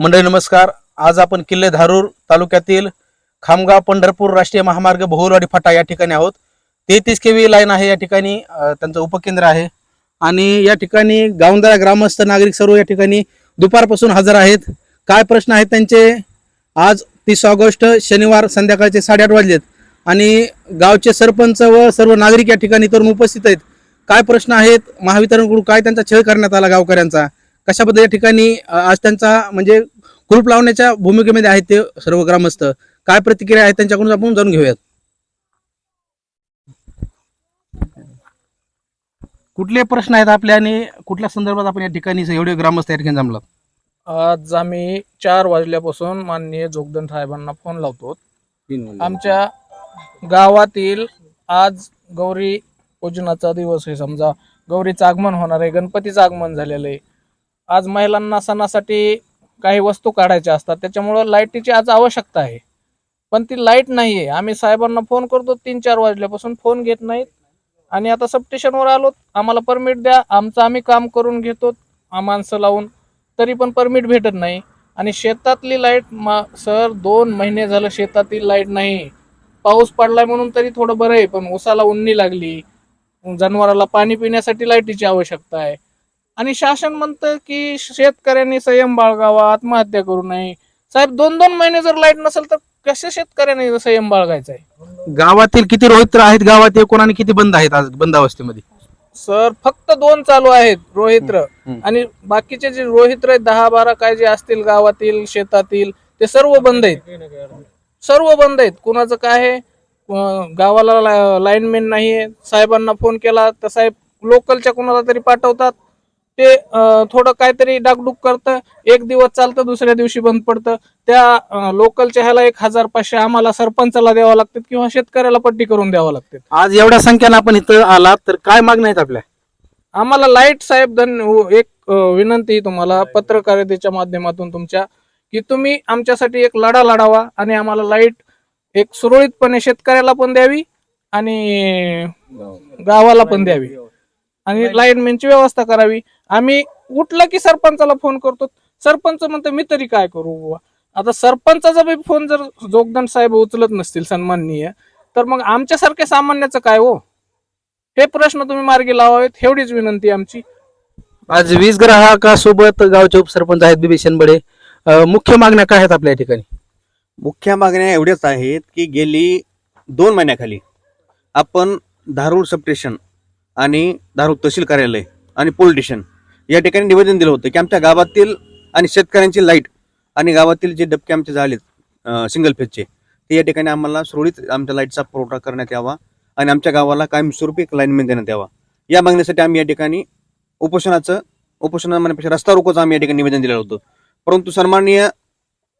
मंडळी नमस्कार. आज आपण किल्ले धारूर तालुक्यातील खामगाव पंढरपूर राष्ट्रीय महामार्ग बहुलवाडी फाटा या ठिकाणी आहोत. तेहतीस के व्ही लाईन आहे या ठिकाणी त्यांचं उपकेंद्र आहे. आणि या ठिकाणी गावंदारा ग्रामस्थ नागरिक सर्व या ठिकाणी दुपारपासून हजर आहेत. काय प्रश्न आहेत त्यांचे? आज तीस ऑगस्ट शनिवार संध्याकाळचे साडेआठ वाजलेत. आणि गावचे सरपंच व सर्व नागरिक या ठिकाणी तरुण उपस्थित आहेत. काय प्रश्न आहेत? महावितरणकडून काय त्यांचा छळ करण्यात आला गावकऱ्यांचा? कशा या ठिकाणी आज त्यांचा म्हणजे कुलूप लावण्याच्या भूमिकेमध्ये आहेत ते सर्व ग्रामस्थ. काय प्रतिक्रिया आहेत त्यांच्याकडून आपण जाणून घेऊयात. कुठले प्रश्न आहेत आपले आणि कुठल्या संदर्भात आपण या ठिकाणी एवढे ग्रामस्थ या ठिकाणी जमलात? आज आम्ही चार वाजल्यापासून माननीय जोगदन साहेबांना फोन लावतो. आमच्या गावातील आज गौरी पूजनाचा दिवस आहे. समजा गौरीचं आगमन होणार आहे गणपतीचं आगमन झालेलं आहे. आज महिलांना सणासाठी काही वस्तू काढायच्या असतात. त्याच्यामुळं लाईटीची आज आवश्यकता आहे. पण ती लाइट नाही आहे आम्ही साहेबांना फोन करतो तीन चार वाजल्यापासून फोन घेत नाहीत. आणि आता सबस्टेशनवर आलो आम्हाला परमिट द्या. आमचं आम्ही काम करून घेतो माणसं लावून. तरी पण परमिट भेटत नाही. आणि शेतातली लाइट मा सर दोन महिने झालं शेतातील लाइट नाही. पाऊस पडलाय म्हणून तरी थोडं बरं आहे पण उसाला उन्नी लागली. जनावराला पाणी पिण्यासाठी लाईटीची आवश्यकता आहे. आणि शासन म्हणतं की शेतकऱ्यांनी संयम बाळगावा आत्महत्या करू नये. साहेब दोन दोन महिने जर लाइट नसेल तर कशा शेतकऱ्याने संयम बाळगायचा आहे? गावातील किती रोहित्र आहेत गावात एकूण आणि किती बंद आहेत आज बंद अवस्थेमध्ये सर फक्त दोन चालू आहेत रोहित्र. आणि बाकीचे जे रोहित्र आहेत दहा बारा काय जे असतील गावातील शेतातील ते सर्व बंद आहेत. सर्व बंद आहेत. कुणाचं काय आहे? गावाला लाईनमॅन नाहीये. साहेबांना फोन केला तर साहेब लोकलच्या कुणाला तरी पाठवतात. ते थोडं काहीतरी डागडुग करतं एक दिवस चालतं दुसऱ्या दिवशी बंद पडतं. त्या लोकलच्या ह्याला एक हजार पाचशे आम्हाला सरपंचाला द्यावं लागतात किंवा शेतकऱ्याला पट्टी करून द्यावं लागतात. आज एवढ्या संख्येनं आपण इथं आलात तर काय मागण्या आहेत आपल्या? आम्हाला लाइट साहेब धन एक विनंती तुम्हाला पत्रकारितेच्या माध्यमातून तुमच्या की तुम्ही आमच्यासाठी एक लढा लढावा आणि आम्हाला लाइट एक सुरळीतपणे शेतकऱ्याला पण द्यावी आणि गावाला पण द्यावी. आणि लाईटमॅनची व्यवस्था करावी. आम्ही उठलं की सरपंचाला फोन करतो. सरपंच म्हणतो मी तरी काय करू बुवा? आता सरपंचाचा बी फोन जर जोगदंड साहेब उचलत नसतील सन्माननीय तर मग आमच्यासारख्या सामान्याचं काय हो? हे प्रश्न तुम्ही मार्गी लावावेत एवढीच विनंती आमची. आज वीज ग्राहकासोबत गावचे उपसरपंच आहेत बिबी शेनबडे. अ, मुख्य मागण्या काय आहेत आपल्या या ठिकाणी? मुख्य मागण्या एवढ्याच आहेत की गेली दोन महिन्याखाली आपण धारूर सबस्टेशन आणि धारूर तहसील कार्यालय आणि पोलीस स्टेशन. या ठिकाणी निवेदन दिलं होतं की आमच्या गावातील आणि शेतकऱ्यांची लाइट आणि गावातील जे डबके आमचे झालेत सिंगल फेजचे ते या ठिकाणी आम्हाला सुरळीत आमच्या लाईटचा पुरवठा करण्यात यावा आणि आमच्या गावाला कायमस्वरूपी एक लाईनमॅन देण्यात यावा. या मागणीसाठी आम्ही या ठिकाणी उपोषणाचं उपोषण म्हणण्यापेक्षा रस्ता रोकोचं आम्ही या ठिकाणी निवेदन दिलेलं होतं. परंतु सन्माननीय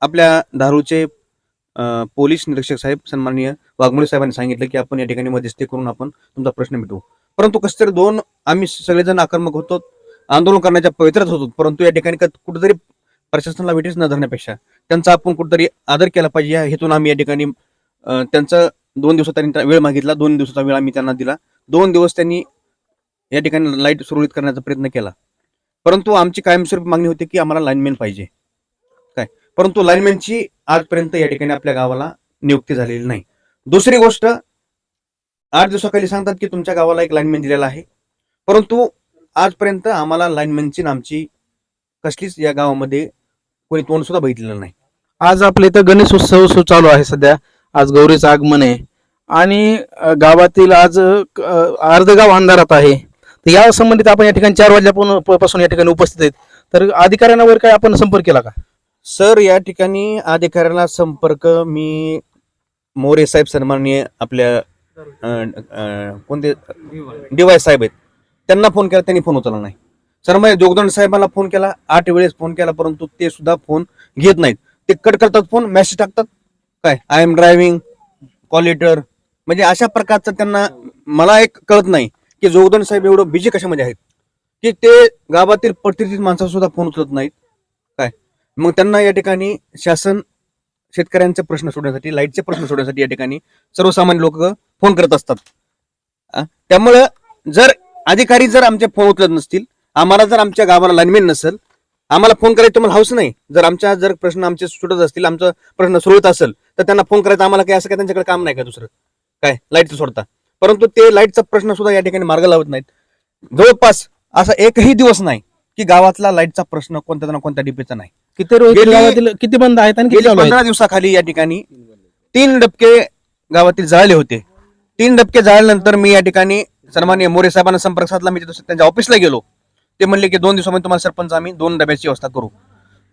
आपल्या धारूचे पोलीस निरीक्षक साहेब सन्माननीय वाघमोळे साहेबांनी सांगितलं की आपण या ठिकाणी मध्यस्थी करून आपण तुमचा प्रश्न मिटवू. परंतु कसं तरी दोन आम्ही सगळेजण आक्रमक होतो आंदोलन करण्याच्या पवित्रात होतो. परंतु या ठिकाणी कुठेतरी प्रशासनाला वेटीच न धरण्यापेक्षा त्यांचा आपण कुठेतरी आदर केला पाहिजे. या हेतून आम्ही या ठिकाणी त्यांचा दोन दिवसात त्यांनी वेळ मागितला. दोन दिवसाचा वेळ आम्ही त्यांना दिला. दोन दिवस त्यांनी या ठिकाणी लाइट सुरळीत करण्याचा प्रयत्न केला. परंतु आमची कायमस्वरूपी मागणी होती की आम्हाला लाईनमॅन पाहिजे. काय? परंतु लाईनमॅनची आजपर्यंत या ठिकाणी आपल्या गावाला नियुक्ती झालेली नाही. दुसरी गोष्ट आठ दिवसाखाली सांगतात की तुमच्या गावाला एक लाईनमॅन दिलेला आहे. परंतु आजपर्यंत आम्हाला लाईनमॅनची नामची कसलीच या गावामध्ये कोणी तोंड सुद्धा बघितलेलं नाही. आज आपल्या इथं गणेश उत्सव सु- चालू आहे सध्या. आज गौरीचं आगमन आहे. आणि गावातील आज अर्ध गाव अंधारात आहे. तर या संबंधित आपण या ठिकाणी चार वाजल्यापासून पासून या ठिकाणी उपस्थित आहेत. तर अधिकाऱ्यांवर काय आपण संपर्क केला का? सर या ठिकाणी अधिकाऱ्याला संपर्क मी मोरे साहेब सन्माननीय आपल्या कोणते? डीवाय साहेब आहेत. त्यांना फोन केला त्यांनी फोन उचलला नाही. सर मग जोगदंड साहेबांना फोन केला आठ वेळेस फोन केला परंतु ते सुद्धा फोन घेत नाहीत. ते कट करतात फोन मेसेज टाकतात. काय? आय एम ड्रायव्हिंग कॉलिटर म्हणजे अशा प्रकारचं त्यांना मला एक कळत नाही की जोगदंड साहेब एवढं बिजी कशामध्ये आहेत. की ते गावातील प्रतिष्ठित माणसं सुद्धा फोन उचलत नाहीत. काय? मग त्यांना या ठिकाणी शासन शेतकऱ्यांचे प्रश्न सोडण्यासाठी लाईटचे प्रश्न सोडण्यासाठी या ठिकाणी सर्वसामान्य लोक फोन करत असतात? त्यामुळं जर अधिकारी जर आमचे फोन उचलत नसतील आम्हाला जर आमच्या गावाला लाईनमॅन नसेल आम्हाला फोन करायचं तुम्हाला हाऊस नाही. जर आमच्या जर प्रश्न आमचे सुटत असतील आमचा प्रश्न सुरळीत असेल तर त्यांना फोन करायचा आम्हाला काय असं काय त्यांच्याकडे काम नाही का दुसरं? काय? लाईटचं सोडता. परंतु ते लाईटचा प्रश्न सुद्धा या ठिकाणी मार्ग लावत नाहीत. जवळपास असा एकही दिवस नाही की गावातला लाईटचा प्रश्न कोणत्या ना कोणत्या डिपेचा नाही. किती किती बंद आहेत आणि पंधरा दिवसाखाली या ठिकाणी तीन डबके गावातील जळाले होते. तीन डबके झाल्यानंतर मी या ठिकाणी सन्मान्य मोरे साहेबांना संपर्क साधला. मी त्यांच्या ऑफिसला गेलो. ते म्हणले की दोन दिवसामध्ये तुम्हाला सरपंच आम्ही दोन डब्याची व्यवस्था करू.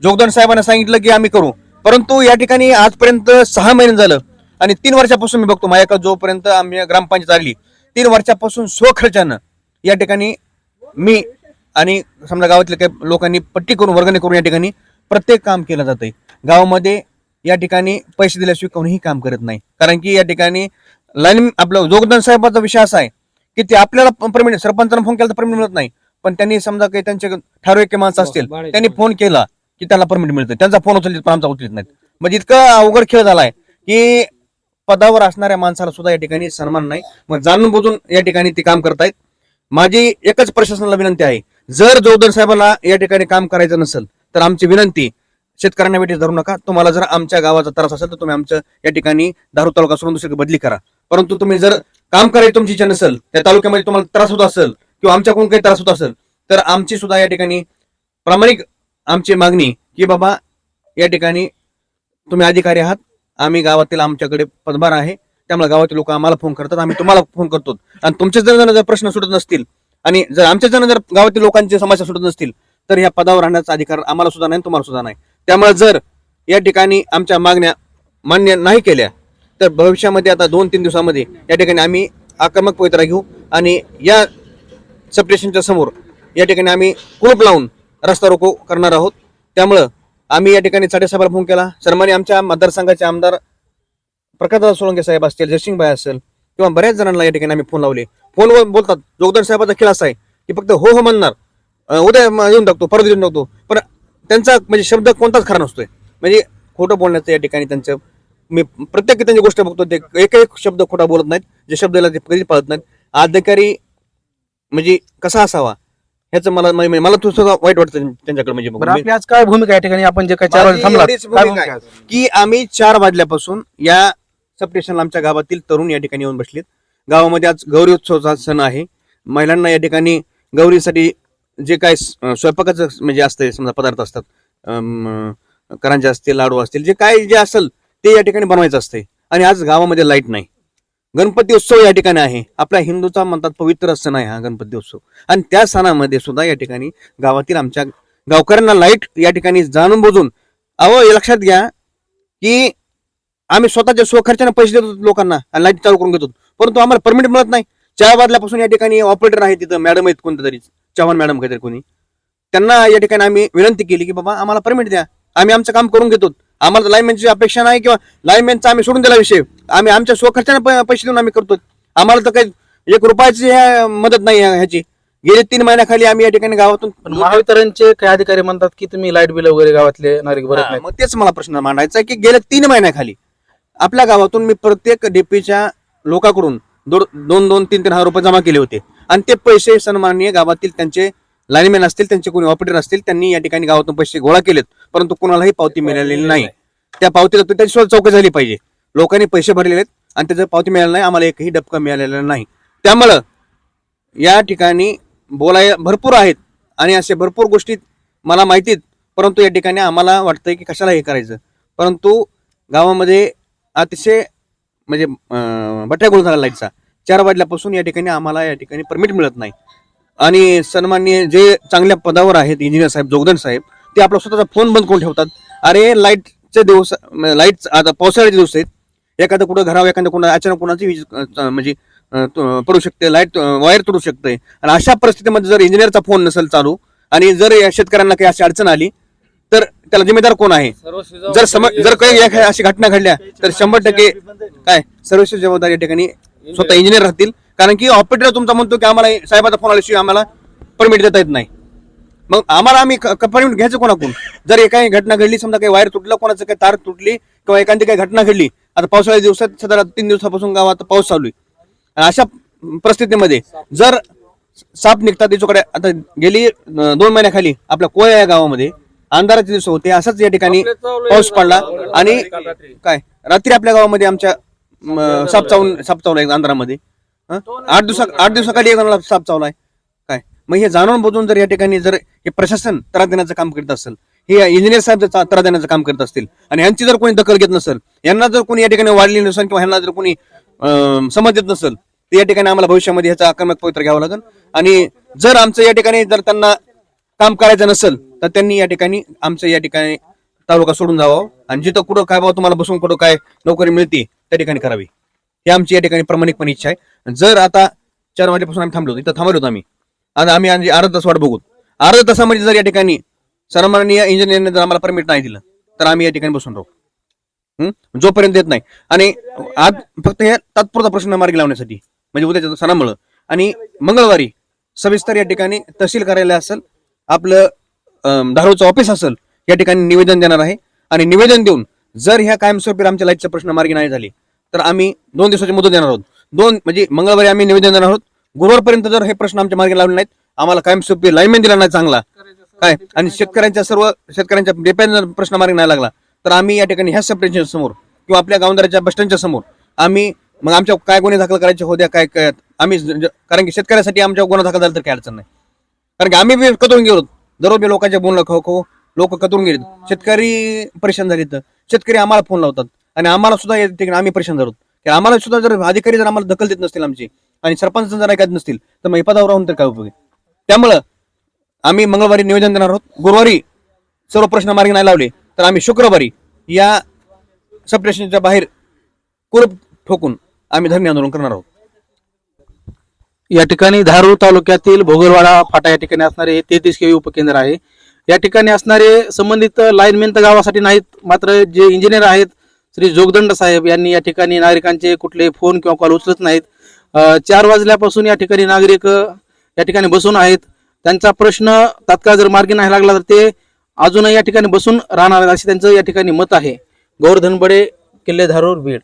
जोगदान साहेबांना सांगितलं की आम्ही करू. परंतु या ठिकाणी आजपर्यंत सहा महिने झालं आणि तीन वर्षापासून मी बघतो माझ्याकडे जोपर्यंत आम्ही ग्रामपंचायत आली तीन वर्षापासून स्वखर्चानं या ठिकाणी मी आणि समजा गावातल्या काही लोकांनी पट्टी करून वर्गणी करून या ठिकाणी प्रत्येक काम केलं जातंय. गावामध्ये या ठिकाणी पैसे दिल्याशिवाय कोणीही काम करत नाही. कारण की या ठिकाणी लाईन आपलं जोगदान साहेबाचा विषय असा आहे की ते आपल्याला परमिट सरपंचाला फोन केला तर परमिट मिळत नाही. पण त्यांनी समजा काही त्यांचे ठराविक माणसं असतील त्यांनी फोन केला की त्याला परमिट मिळतं. त्यांचा फोन उचलत पण आमचा उचलत नाहीत. म्हणजे इतका अवघड खेळ झालाय की पदावर असणाऱ्या माणसाला सुद्धा या ठिकाणी सन्मान नाही. मग जाणून बुजून या ठिकाणी ते काम करतायत. माझी एकच प्रशासनाला विनंती आहे जर जोगदर साहेबाला या ठिकाणी काम करायचं नसेल तर आमची विनंती शेतकऱ्यांना भेटी धरू नका. तुम्हाला जर आमच्या गावाचा त्रास असेल तर तुम्ही आमच्या या ठिकाणी दारू तालुका सोडून दुसरी बदली करा. परंतु तुम्ही जर काम करायची तुमची इच्छा नसेल त्या तालुक्यामध्ये तुम्हाला त्रास होत असेल किंवा आमच्याकडून काही त्रास होत असेल तर आमची सुद्धा या ठिकाणी प्रामाणिक आमची मागणी की बाबा या ठिकाणी तुम्ही अधिकारी आहात आम्ही गावातील आमच्याकडे पदभार आहे त्यामुळे गावातील लोक आम्हाला फोन करतात आम्ही तुम्हाला फोन करतो. आणि तुमचे जर जर प्रश्न सुटत नसतील आणि जर आमच्या जण जर गावातील लोकांची समस्या सुटत नसतील तर या पदावर राहण्याचा अधिकार आम्हाला सुद्धा नाही तुम्हाला सुद्धा नाही. त्यामुळे जर या ठिकाणी आमच्या मागण्या मान्य नाही केल्या तर भविष्यामध्ये आता दोन तीन दिवसामध्ये या ठिकाणी आम्ही आक्रमक पवित्रा घेऊ आणि या सबस्टेशनच्या समोर या ठिकाणी आम्ही कुलूप लावून रस्ता रोको करणार आहोत. त्यामुळं आम्ही या ठिकाणी साडेसभाला फोन केला. सन्मान्य आमच्या मतदारसंघाचे आमदार प्रकाशदादा सोळंके साहेब असतील जयसिंगभाई असेल किंवा बऱ्याच जणांना या ठिकाणी आम्ही फोन लावले. फोनवर बोलतात जोगदार साहेबाचा खेळ असा आहे की फक्त हो हो म्हणणार. उद्या येऊन टाकतो परत येऊन टाकतो. पण त्यांचा म्हणजे शब्द कोणताच खरा नसतोय. म्हणजे खोटं बोलण्याचं या ठिकाणी त्यांचं मी प्रत्येक त्यांची गोष्ट बघतो ते एक एक शब्द खोटा बोलत नाहीत जे शब्द दिला ते कधीच पाळत नाहीत. अधिकारी म्हणजे कसा असावा ह्याचं मला म्हणजे मला थोडं वाईट वाटतं त्यांच्याकडे म्हणजे आज काय भूमिका या ठिकाणी? आपण जे काय चार? की आम्ही चार वाजल्यापासून या सबस्टेशनला आमच्या गावातील तरुण या ठिकाणी येऊन बसलेत. गावामध्ये आज गौरी उत्सवाचा सण आहे. महिलांना या ठिकाणी गौरीसाठी जे काय स्वयंपाकाचं म्हणजे असतंय समजा पदार्थ असतात अं, करंजे असतील लाडू असतील जे काय जे असेल ते या ठिकाणी बनवायचं असतंय. आणि आज गावामध्ये लाइट नाही. गणपती उत्सव या ठिकाणी आहे. आपल्या हिंदूचा म्हणतात पवित्र सण आहे हा गणपती उत्सव. आणि त्या सणामध्ये सुद्धा या ठिकाणी गावातील आमच्या गावकऱ्यांना लाइट या ठिकाणी जाणून बुजून अहो हे लक्षात घ्या की आम्ही स्वतःच्या स्वखर्चाने पैसे देतो लोकांना आणि लाइट चालू करून घेतो. परंतु आम्हाला परमिट मिळत नाही. चार वाजल्यापासून या ठिकाणी ऑपरेटर आहे तिथं मॅडम आहेत कोणत्या तरी चव्हाण मॅडम काहीतरी कोणी. त्यांना या ठिकाणी आम्ही विनंती केली की बाबा आम्हाला परमिट द्या. आम्ही आमचं काम करून घेतो. आम्हाला लाईनमॅनची अपेक्षा नाही किंवा लाईनमॅनचा आम्ही सोडून दिला विषय. आम्ही आमच्या स्वखर्चाने पैसे देऊन आम्ही करतो आम्हाला तर काही एक रुपयाची मदत नाही ह्या- ह्याची. गेले तीन महिन्याखाली आम्ही या ठिकाणी गावातून महावितरणचे काही अधिकारी म्हणतात की तुम्ही लाइट बिल वगैरे गावातले नागरिक भरत नाही मग तेच मला प्रश्न मांडायचा आहे की गेल्या तीन महिन्याखाली आपल्या गावातून मी प्रत्येक डीपीच्या लोकांकडून दो- दोन दोन तीन तीन हजार रुपये जमा केले होते. आणि ते पैसे सन्माननीय गावातील त्यांचे लाईनमॅन असतील त्यांचे कोणी ऑपरेटर असतील त्यांनी या ठिकाणी गावातून पैसे गोळा केलेत. परंतु कोणालाही पावती मिळालेली नाही. त्या पावतीला त्याची सुद्धा चौकशी झाली पाहिजे. लोकांनी पैसे भरलेले आहेत आणि त्याचं पावती मिळालं नाही आम्हाला एकही डबका मिळालेला नाही. त्यामुळं या ठिकाणी बोलाय भरपूर आहेत. आणि असे भरपूर गोष्टी मला माहितीत परंतु या ठिकाणी आम्हाला वाटतंय की कशाला हे करायचं? परंतु गावामध्ये अतिशय म्हणजे अं, बट्यागोळ झाला लाईटचा. चार वाजल्यापासून या ठिकाणी आम्हाला या ठिकाणी परमिट मिळत नाही. आणि सन्मान्य जे चांगल्या पदावर आहेत इंजिनियर साहेब जोगदन साहेब ते आपला स्वतःचा फोन बंद करून ठेवतात. अरे लाईटचे दिवस लाइट आता पावसाळ्याचे दिवस आहेत. एखादं कुठं घरावं एखादं कुणा अचानक कुणाची वीज म्हणजे पडू शकते लाइट वायर तुटू शकते. आणि अशा परिस्थितीमध्ये जर इंजिनियरचा फोन नसेल चालू आणि जर या शेतकऱ्यांना काही अशी अडचण आली तर त्याला जिम्मेदार कोण आहे? जर सम जर काही एखाद्या अशी घटना घडल्या तर शंभर टक्के काय? सर्वस्व जबाबदारी या ठिकाणी स्वतः इंजिनियर राहतील. कारण की ऑपरेटर तुमचा म्हणतो की आम्हाला साहेबाचा फोन आल्याशिवाय आम्हाला परमिट देता येत नाही. मग आम्हाला आम्ही परमिट घ्यायचं कोणाकडून? जर एखादी घटना घडली समजा काही वायर तुटलं कोणाचं काही तार तुटली किंवा एखादी काही घटना घडली आता पावसाळ्या दिवसात सध्या तीन दिवसापासून गावात पाऊस चालू आहे. अशा परिस्थितीमध्ये जर साप निघतात त्याच्याकडे आता गेली दोन महिन्याखाली आपल्या कोया या गावामध्ये अंधाराचे दिवस होते. असंच या ठिकाणी पाऊस पडला. आणि काय? रात्री आपल्या गावामध्ये आमच्या म, साप चावून साप चावला अंधारामध्ये. हं? आठ दिवसा आठ दिवसाखाली एक साप चावलाय. काय? मग हे जाणून बुजून जर या ठिकाणी जर हे प्रशासन त्रास देण्याचं काम करीत असेल हे इंजिनियर साहेब जर त्रास देण्याचं काम करत असतील आणि यांची जर कोणी दखल घेत नसेल यांना जर कोणी या ठिकाणी वाढली नसेल किंवा ह्यांना जर कोणी अं, समज देत नसेल तर या ठिकाणी आम्हाला भविष्यामध्ये ह्याचा आक्रमक पवित्र घ्यावं लागेल. आणि जर आमचं या ठिकाणी जर त्यांना काम करायचं नसेल तर त्यांनी या ठिकाणी आमचं या ठिकाणी तालुका सोडून जावं. आणि जिथं कुठं काय बाबा तुम्हाला बसून कुठं काय नोकरी मिळते त्या ठिकाणी करावी. ही आमची या ठिकाणी प्रामाणिकपणे इच्छा आहे. जर आता चार वाजेपासून आम्ही थांबलो इथं थांबलो होतो आम्ही. आता आम्ही आणि अर्धा तास वाट बघू अर्धा तासामध्ये जर या ठिकाणी सन्माननीय इंजिनियरने जर आम्हाला परमिट नाही दिलं तर आम्ही या ठिकाणी बसून राहू. जोपर्यंत देत नाही. आणि आज फक्त हे तात्पुरता प्रश्न मार्गी लावण्यासाठी म्हणजे उद्याच्या सणामुळं. आणि मंगळवारी सविस्तर या ठिकाणी तहसील कार्यालय असेल आपलं अं, धारोचं ऑफिस असेल या ठिकाणी निवेदन देणार आहे. आणि निवेदन देऊन जर ह्या कायमस्वरूपी आमच्या लाईटचा प्रश्न मार्गी नाही झाली तर आम्ही दोन दिवसाची मुदत देणार आहोत. दोन म्हणजे मंगळवारी आम्ही निवेदन देणार आहोत. गुरुवारपर्यंत जर हे प्रश्न आमच्या मार्गी लावले नाहीत आम्हाला कायमस्वरूपी लाईनमॅन दिला नाही चांगला. काय? आणि शेतकऱ्यांच्या सर्व शेतकऱ्यांच्या डेप्याचा प्रश्न मार्गी नाही लागला तर आम्ही या ठिकाणी ह्या सबस्टेशन समोर किंवा आपल्या गावदाराच्या बस स्टँडच्या समोर आम्ही मग आमच्या काय गुन्हे दाखल करायचे होत्या काय काय आम्ही कारण की शेतकऱ्यासाठी आमच्या गुन्हा दाखल झाला तर काय अडचण नाही. कारण की आम्ही बी कतरून गेलो दररोज बी लोकांच्या बोलणं खो खो लोक कतरून गेले शेतकरी परेशान झाले तर शेतकरी आम्हाला फोन लावतात. आणि आम्हाला सुद्धा या आम्ही परेशान झालो की आम्हाला सुद्धा जर अधिकारी जर आम्हाला दखल देत नसतील आमची आणि सरपंच जर ऐकत नसतील तर मग पदावर राहून तर काय उपयोग त्यामुळं आम्ही मंगळवारी निवेदन देणार आहोत. गुरुवारी सर्व प्रश्न मार्गी नाही लावले तर आम्ही शुक्रवारी या सबस्टेशनच्या बाहेर कुरप ठोकून आम्ही धरणे आंदोलन करणार आहोत. या ठिकाणी धारूर तालुक्यातील भोगरवाडा फाटा या ठिकाणी असणारे हे तेहतीस केवी उपकेंद्र आहे. या ठिकाणी असणारे संबंधित लाईनमेन तर गावासाठी नाहीत मात्र जे इंजिनियर आहेत श्री जोगदंड साहेब यांनी या ठिकाणी नागरिकांचे कुठले फोन किंवा कॉल उचलत नाहीत. चार वाजल्यापासून या ठिकाणी नागरिक या ठिकाणी बसून आहेत. त्यांचा प्रश्न तात्काळ जर मार्गी नाही लागला तर ते अजूनही या ठिकाणी बसून राहणार आहेत असे त्यांचं या ठिकाणी मत आहे. गौरधनबडे किल्ले धारूर बीड.